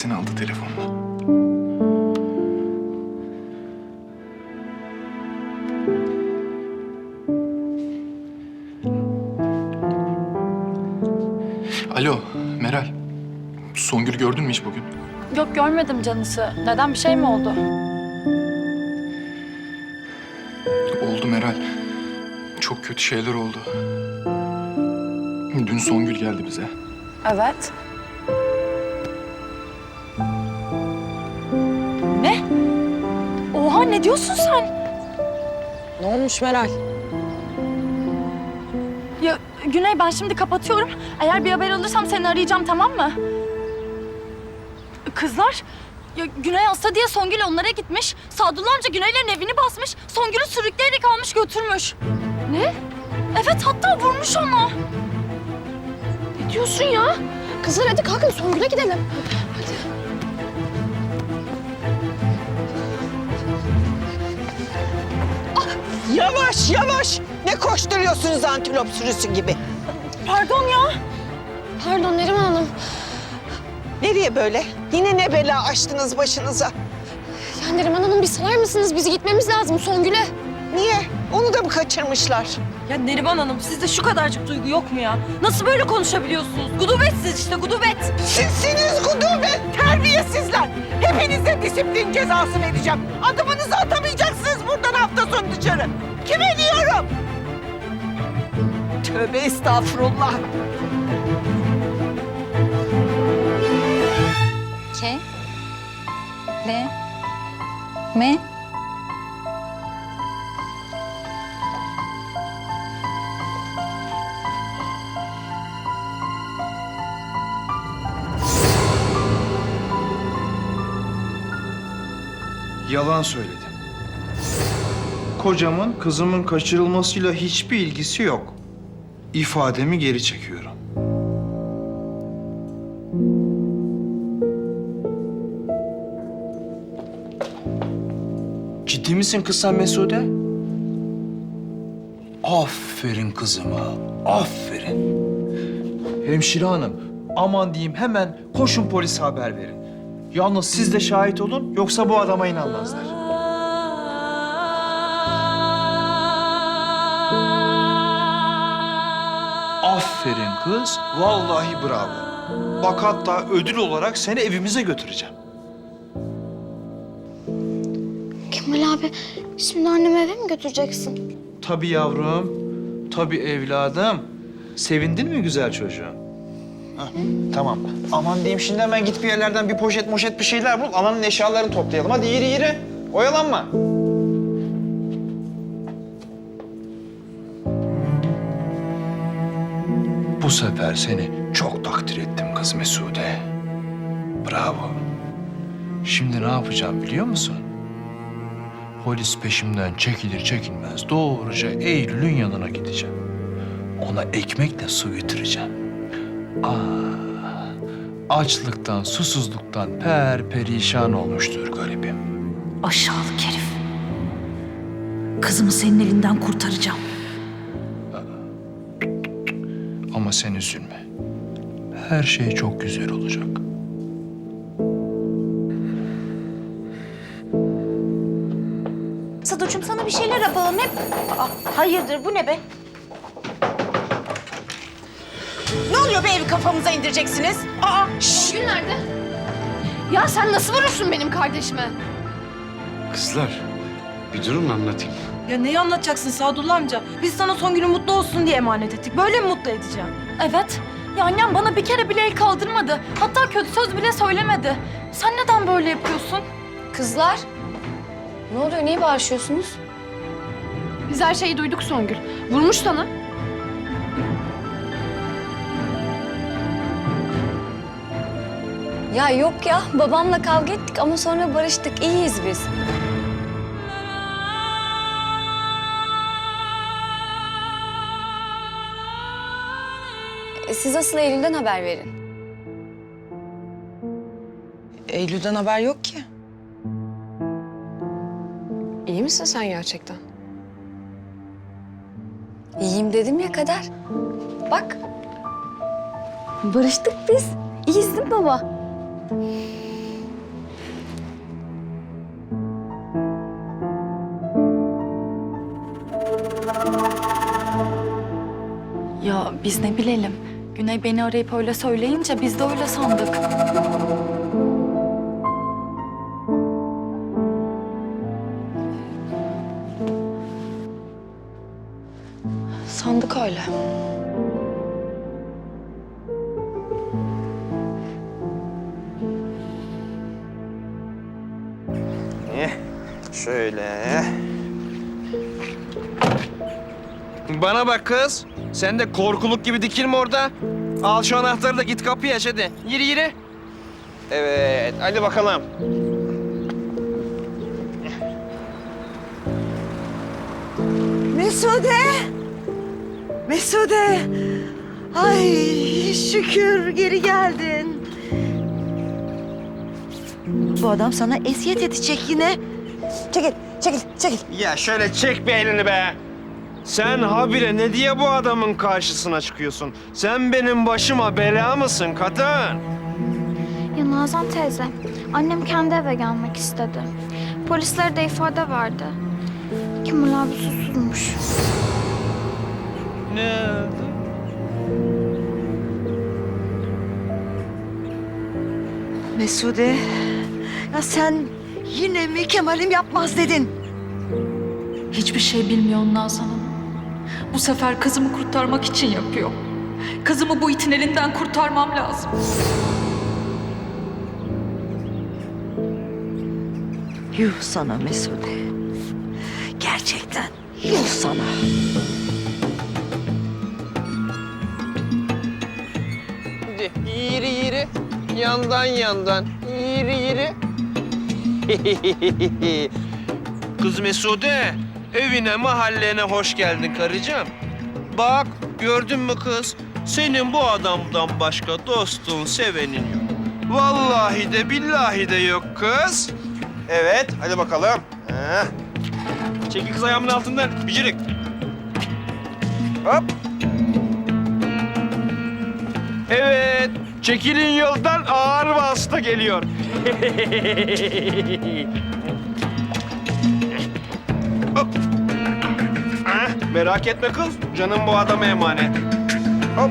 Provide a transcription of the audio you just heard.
Seni aldı telefonla. Alo Meral. Songül gördün mü hiç bugün? Yok görmedim canısı. Neden bir şey mi oldu? Oldu Meral. Çok kötü şeyler oldu. Dün Songül geldi bize. Evet. Ne diyorsun sen? Ne olmuş Meral? Ya Güney ben şimdi kapatıyorum. Eğer bir haber alırsam seni arayacağım tamam mı? Kızlar ya Güney hasta diye Songül onlara gitmiş. Sadullah amca Güneylerin evini basmış. Songül'ü sürükleyerek almış götürmüş. Ne? Evet hatta vurmuş onu. Ne diyorsun ya? Kızlar hadi kalkın Songül'e gidelim. Yavaş yavaş. Ne koşturuyorsunuz antilop sürüsü gibi? Pardon ya. Pardon Neriman Hanım. Nereye böyle? Yine ne bela açtınız başınıza? Ya Neriman Hanım bir salar mısınız? Bizi gitmemiz lazım Songül'e. Niye? Onu da mı kaçırmışlar? Ya Neriman Hanım sizde şu kadarcık duygu yok mu ya? Nasıl böyle konuşabiliyorsunuz? Gudubetsiz işte gudubet. Sizsiniz gudubet, terbiyesizler. Hepinize disiplin cezası vereceğim. Adımınızı atamayacaksınız hafta sonu dışarı. Kime diyorum? Tövbe estağfurullah. K. L. M. Yalan söyledim. Kocamın kızımın kaçırılmasıyla hiçbir ilgisi yok. İfademi geri çekiyorum. Ciddi misin kız sen Mesude? Aferin kızıma, aferin. Hemşire hanım, aman diyeyim hemen koşun polise haber verin. Yalnız siz de şahit olun, yoksa bu adama inanmazlar. Aferin kız, vallahi bravo. Bak hatta ödül olarak seni evimize götüreceğim. Kemal abi şimdi annemi eve mi götüreceksin? Tabii yavrum, tabii evladım. Sevindin mi güzel çocuğum? Hah, tamam. Aman diyeyim şimdi hemen git bir yerlerden bir poşet moşet bir şeyler bul. Ananın eşyalarını toplayalım. Hadi yürü yürü. Oyalanma. Bu sefer seni çok takdir ettim kız Mesude. Bravo. Şimdi ne yapacağım biliyor musun? Polis peşimden çekilir çekilmez doğruca Eylül'ün yanına gideceğim. Ona ekmekle su götüreceğim. Aa, açlıktan, susuzluktan per perişan olmuştur garibim. Aşağılık herif. Kızımı senin elinden kurtaracağım. Ama sen üzülme. Her şey çok güzel olacak. Sadocuğum sana bir şeyler yapalım hep. Aa, hayırdır bu ne be? Ne oluyor be evi kafamıza indireceksiniz? Aa, Songül nerede? Ya sen nasıl vurursun benim kardeşime? Kızlar, bir durun anlatayım. Ya neyi anlatacaksın Sadullah amca? Biz sana son günü mutlu olsun diye emanet ettik. Böyle mi mutlu edeceğim? Evet. Ya annem bana bir kere bile el kaldırmadı. Hatta kötü söz bile söylemedi. Sen neden böyle yapıyorsun? Kızlar. Ne oluyor? Niye bağırışıyorsunuz? Biz her şeyi duyduk Songül. Vurmuş sana. Ya yok ya, babamla kavga ettik ama sonra barıştık. İyiyiz biz. Siz asıl Eylül'den haber verin. Eylül'den haber yok ki. İyi misin sen gerçekten? İyiyim dedim ya Kader. Bak. Barıştık biz. İyiyiz değil mi baba? Ya biz ne bilelim. Güney beni arayıp öyle söyleyince biz de öyle sandık. Sandık öyle. Şöyle. Bana bak kız. Sen de korkuluk gibi dikilme orada. Al şu anahtarı da git kapıyı aç hadi. Yürü yürü. Evet hadi bakalım. Mesude! Mesude! Ay şükür geri geldin. Bu adam sana eziyet edecek yine. Çekil, çekil, çekil. Ya şöyle çek bir elini be. Sen habire ne diye bu adamın karşısına çıkıyorsun? Sen benim başıma bela mısın kadın? Ya Nazan teyze, annem kendi eve gelmek istedi. Polislere de ifade verdi. Kemal abi susuzmuş. Ne oldu? Mesude, ya sen yine mi Kemal'im yapmaz dedin? Hiçbir şey bilmiyor Nazan Hanım. Bu sefer kızımı kurtarmak için yapıyor. Kızımı bu itin elinden kurtarmam lazım. Yuh sana Mesude. Gerçekten yuh sana. Hadi yürü yürü. Yandan yandan. Yürü yürü. Kız Mesude, evine mahallene hoş geldin karıcığım. Bak gördün mü kız? Senin bu adamdan başka dostun, sevenin yok. Vallahi de billahi de yok kız. Evet, hadi bakalım. Heh. Çekil kız ayağımın altından, bicirik. Hop. Evet, çekilin yoldan ağır vasıta geliyor. Merak etme kız, canım bu adama emanet. Hop.